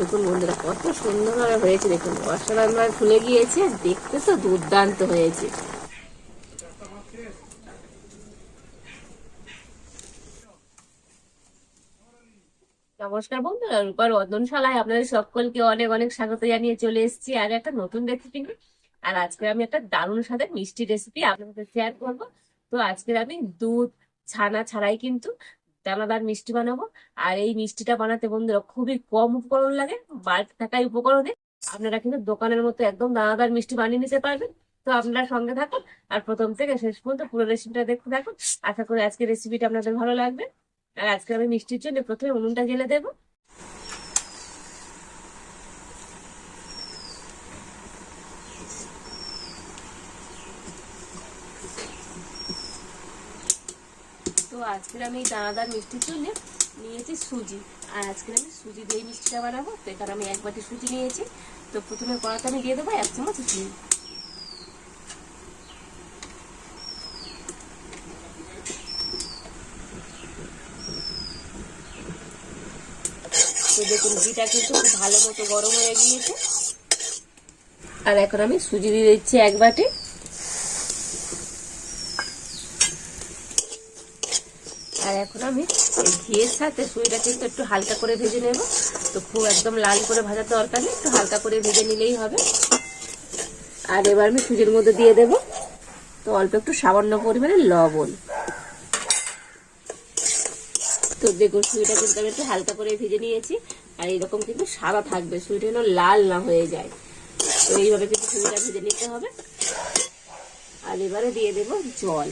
দেখুন বন্ধুরা, কত সুন্দরভাবে হয়েছে, দেখুন অসাধারণভাবে ফুলে গিয়েছে, দেখতে তো দুর্দান্ত হয়েছে। নমস্কার বন্ধুরা রূপার রন্ধনশালায় আপনাদের সকলকে অনেক অনেক স্বাগত জানিয়ে চলে এসেছি আর একটা নতুন রেসিপি নিয়ে। আর আজকে আমি একটা দারুণ স্বাদের মিষ্টি রেসিপি আপনাদের শেয়ার করব। তো আজকে আমি দুধ ছানা ছাড়াই কিন্তু দানাদার মিষ্টি বানাবো। আর এই মিষ্টিটা বানাতে বন্ধুরা খুবই কম উপকরণ লাগে, বাড়িতে থাকাই উপকরণে। আপনারা কিন্তু দোকানের মতো একদম দানাদার মিষ্টি বানিয়ে নিতে পারবেন। তো আপনারা সঙ্গে থাকুন আর প্রথম থেকে শেষ পর্যন্ত পুরো রেসিপিটা দেখতে থাকুন। আশা করি আজকে রেসিপিটা আপনাদের ভালো লাগবে। আর আজকে আমি মিষ্টির জন্য প্রথমে উনুনটা গেলে দেবো তো আজকের আমি এই দানাদার মিষ্টির জন্য নিয়েছি সুজি। আর আজকের আমি সুজি দিয়ে মিষ্টিটা বানাবো। তো এখানে আমি এক বাটি সুজি নিয়েছি। তো প্রথমে কড়াতে আমি দিয়ে দেবো এক চামচ ঘি। তো দেখুন কিন্তু খুব ভালো মতো গরম হয়ে গিয়েছে। আর এখন আমি সুজি দিয়ে দিচ্ছি এক বাটি। এখন আমি এই ঘিয়ের সাথে সুইটা কিন্তু একটু হালকা করে ভেজে নেব। তো খুব একদম লাল করে ভাজার দরকার নেই, একটু হালকা করে ভেজে নিলেই হবে। আর এবার আমি সুজির মধ্যে দিয়ে দেব। তো অল্প একটু সামান্য পরিমাণে লবণ। তো দেখুন, সুইটা কিন্তু আমি একটু হালকা করে ভেজে নিয়েছি। আর এরকম কিন্তু সাদা থাকবে, সুইটা যেন লাল না হয়ে যায়। তো এইভাবে কিন্তু সুইটা ভেজে নিতে হবে। আর এবারে দিয়ে দেব জল।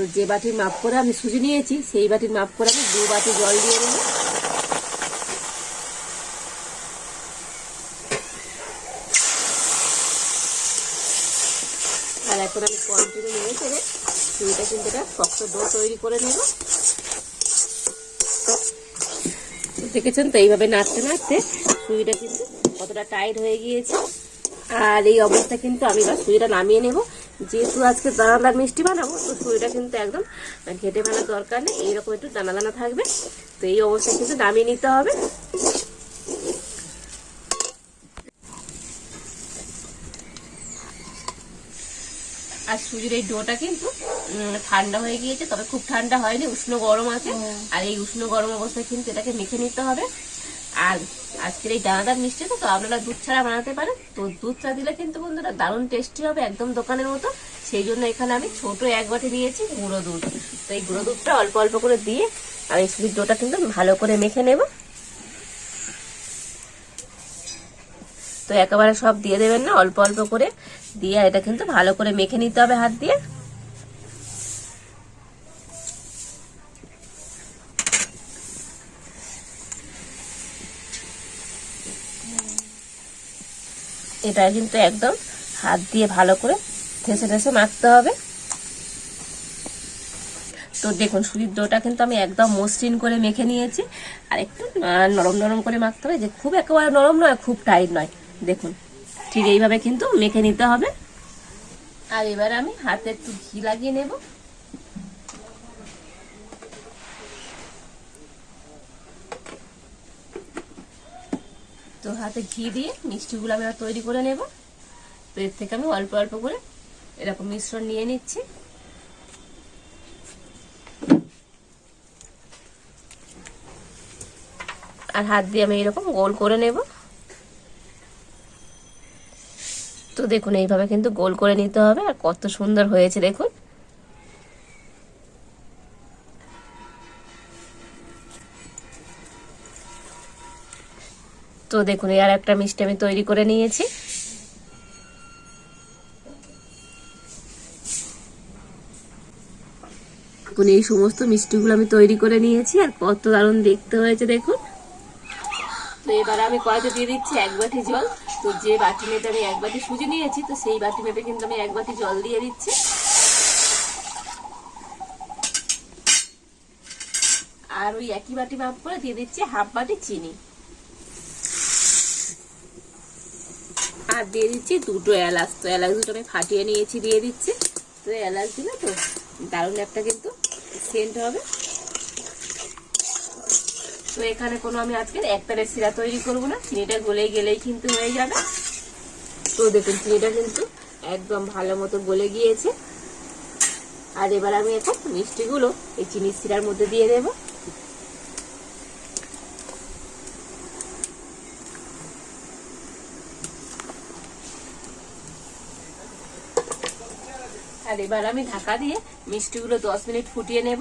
তো যে বাটির মাপ করে আমি সুজি নিয়েছি, সেই বাটির মাপ করে আমি দু বাটি জল দিয়ে দেবো। আর এখন আমি কন্টিনিউ নিয়ে চলে সুজিটা কিন্তু একটা শক্ত ডো তৈরি করে নেব। দেখেছেন তো, এইভাবে নাড়তে নাড়তে সুজিটা কিন্তু কতটা টাইট হয়ে গিয়েছে। আর এই অবস্থা কিন্তু আমি সুজিটা নামিয়ে নেব। যেহেতু আজকে দানাদার মিষ্টি বানাবো তো সুজিটা কিন্তু একদম ঘেটে ফেলার দরকার নেই এইরকম একটু দানা দানা থাকবে। তো এই অবস্থায় কিন্তু নামিয়ে নিতে হবে। আর সুজির এই ডোটা কিন্তু ঠান্ডা হয়ে গিয়েছে তবে খুব ঠান্ডা হয়নি উষ্ণ গরম আছে। আর এই উষ্ণ গরম অবস্থায় কিন্তু এটাকে মেখে নিতে হবে। আর আজকের এই দানাদার মিষ্টি তো আপনারা দুধ ছাড়া বানাতে পারেন। তো দুধ চা দিলে কিন্তু বন্ধুরা দারুণ টেস্টি হবে একদম দোকানের মতো। সেই জন্য এখানে আমি ছোট এক বাটি নিয়েছি গুঁড়ো দুধ। তো এই গুঁড়ো দুধটা অল্প অল্প করে দিয়ে আমি সুজির ডোটা কিন্তু ভালো করে মেখে নেব। তো একেবারে সব দিয়ে দেবেন না, অল্প অল্প করে। দিয়ে এটা কিন্তু ভালো করে মেখে নিতে হবে হাত দিয়ে। এটা কিন্তু একদম হাত দিয়ে ভালো করে ঠেসে ঠেসে মাখতে হবে। তো দেখুন সুজির ডোটা কিন্তু আমি একদম মসৃণ করে মেখে নিয়েছি। আর একটু নরম নরম করে মাখতে হবে। যে খুব একেবারে নরম নয়, খুব টাইট নয়। দেখুন, ঠিক এইভাবে কিন্তু মেখে নিতে হবে। আর এবার আমি হাতে একটু ঘি লাগিয়ে নেব। হাতে ঘি দিয়ে মিষ্টিগুলো আমি তৈরি করে নেব। তো এর থেকে আমি অল্প অল্প করে এরকম মিশ্রণ নিয়ে নিচ্ছি। আর হাত দিয়ে আমি এরকম গোল করে নেব। তো দেখুন, এইভাবে কিন্তু গোল করে নিতে হবে। আর কত সুন্দর হয়েছে, দেখুন। তো দেখুন আর একটা মিষ্টি আমি তৈরি করে নিয়েছি। দেখুন, এই সমস্ত মিষ্টিগুলো আমি তৈরি করে নিয়েছি আর কত দারুণ দেখতে হয়েছে, দেখুন। তো এবার আমি কড়াইতে দিয়ে দিচ্ছি এক বাটি জল। তো যে বাটি মেপে আমি এক বাটি সুজি নিয়েছি, তো সেই বাটি মেপে কিন্তু আমি এক বাটি জল দিয়ে দিচ্ছি। আর ওই একই বাটি মাপ করে দিয়ে দিচ্ছি হাফ বাটি চিনি। আর দিয়ে দিচ্ছি দুটো এলাচ। তো এলাচ দুটো আমি ফাটিয়ে নিয়েছি, দিয়ে দিচ্ছি। তো এলাচ দিলে তো দারুণ একটা কিন্তু সেন্ট হবে। তো এখানে কোনো আমি আজকে একটারে সিরা তৈরি করব না, চিনিটা গলে গেলেই কিন্তু হয়ে যাবে। তো দেখুন, চিনিটা কিন্তু একদম ভালো মতো গলে গিয়েছে। আর এবার আমি এখন মিষ্টিগুলো এই চিনির সিরার মধ্যে দিয়ে দেব। আর এবার আমি ঢাকা দিয়ে মিষ্টিগুলো দশ মিনিট ফুটিয়ে নেব।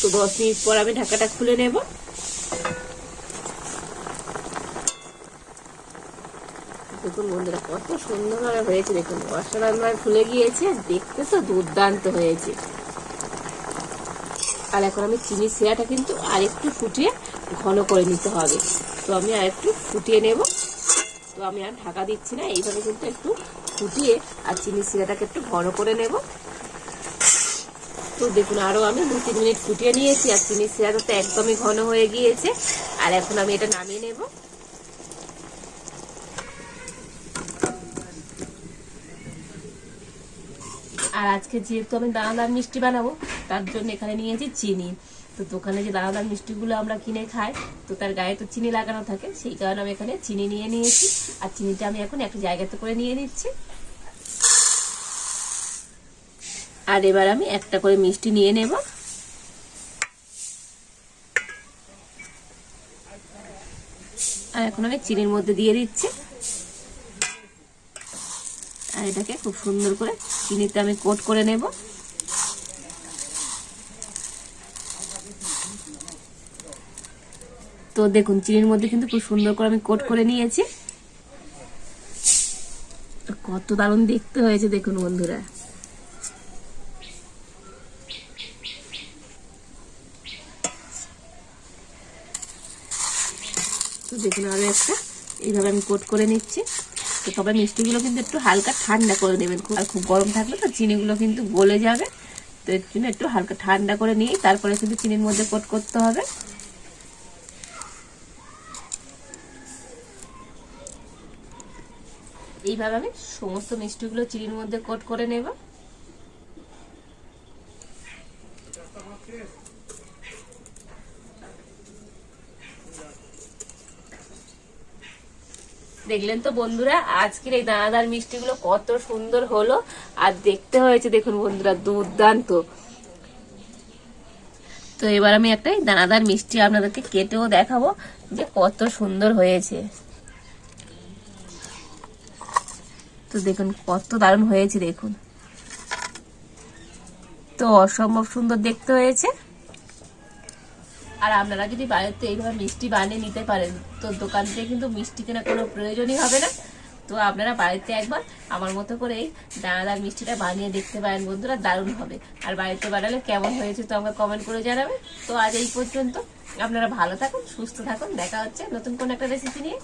তো দশ মিনিট পর আমি ঢাকাটা খুলে নেব। দেখুন বন্ধুরা, কত সুন্দরভাবে হয়েছে। দেখুন অসাধারণভাবে ফুলে গিয়েছে। দেখতে তো দুর্দান্ত হয়েছে। আর এখন আমি চিনি সিরাটা কিন্তু আরেকটু ফুটিয়ে ঘন করে নিতে হবে। তো আমি আরেকটু ফুটিয়ে নেব। তো আমি আর ঢাকা দিচ্ছি না, এইভাবে কিন্তু একটু ফুটিয়ে আর চিনি সিরাটাকে একটু ঘন করে নেব। তো দেখুন, আরও আমি দু তিন মিনিট ফুটিয়ে নিয়েছি আর চিনি সিরাটা তো একদমই ঘন হয়ে গিয়েছে। আর এখন আমি এটা নামিয়ে নেব। আর আজকে যেহেতু আমি দানাদার মিষ্টি বানাবো, তার জন্য এখানে নিয়েছি চিনি। তো দোকানে যে দানাদার মিষ্টিগুলো আমরা কিনে খাই, তো তার গায়ে তো চিনি লাগানো থাকে, সেই কারণে আমি এখানে চিনি নিয়ে নিয়েছি। আর চিনিটা আমি এখন একটা জায়গাতে করে নিয়ে নিচ্ছি। আর এবার আমি একটা করে মিষ্টি নিয়ে নেব। আর এখন আমি চিনির মধ্যে দিয়ে দিচ্ছি। আর এটাকে খুব সুন্দর করে চিনিতে আমি কোট করে নেব। তো দেখুন, চিনির মধ্যে কিন্তু খুব সুন্দর করে আমি কোট করে নিয়েছি। কত দারুণ দেখতে হয়েছে, দেখুন বন্ধুরা। তো দেখুন আরও একটা এইভাবে আমি কোট করে নিচ্ছি। তো তবে মিষ্টিগুলো কিন্তু একটু হালকা ঠান্ডা করে নেবেন। আর খুব গরম থাকলে তো চিনিগুলো কিন্তু গলে যাবে। তো এর জন্য একটু হালকা ঠান্ডা করে নিয়ে তারপরে কিন্তু চিনির মধ্যে কোট করতে হবে। এইভাবে আমি সমস্ত মিষ্টিগুলো চিনির মধ্যে কোট করে নেব। দেখলেন তো বন্ধুরা, আজকের এই দানাদার মিষ্টিগুলো কত সুন্দর হলো। আর দেখতে হয়েছে, দেখুন বন্ধুরা, দুর্দান্ত। তো এবার আমি একটা দানাদার মিষ্টি আপনাদেরকে কেটেও দেখাবো যে কত সুন্দর হয়েছে। তো দেখুন, কত দারুণ হয়েছে, দেখুন। তো অসম্ভব সুন্দর দেখতে হয়েছে। আর আপনারা যদি বাড়িতে এইভাবে মিষ্টি বানিয়ে নিতে পারেন, তো দোকান থেকে কিন্তু মিষ্টি কেনার কোনো প্রয়োজনই হবে না। তো আপনারা বাড়িতে একবার আমার মতো করে এই দানাদার মিষ্টিটা বানিয়ে দেখতে পারেন বন্ধুরা, দারুণ হবে। আর বাড়িতে বানালে কেমন হয়েছে তো আমাকে কমেন্ট করে জানাবে। তো আজ এই পর্যন্ত আপনারা ভালো থাকুন, সুস্থ থাকুন, দেখা হচ্ছে নতুন কোনো একটা রেসিপি নিয়ে।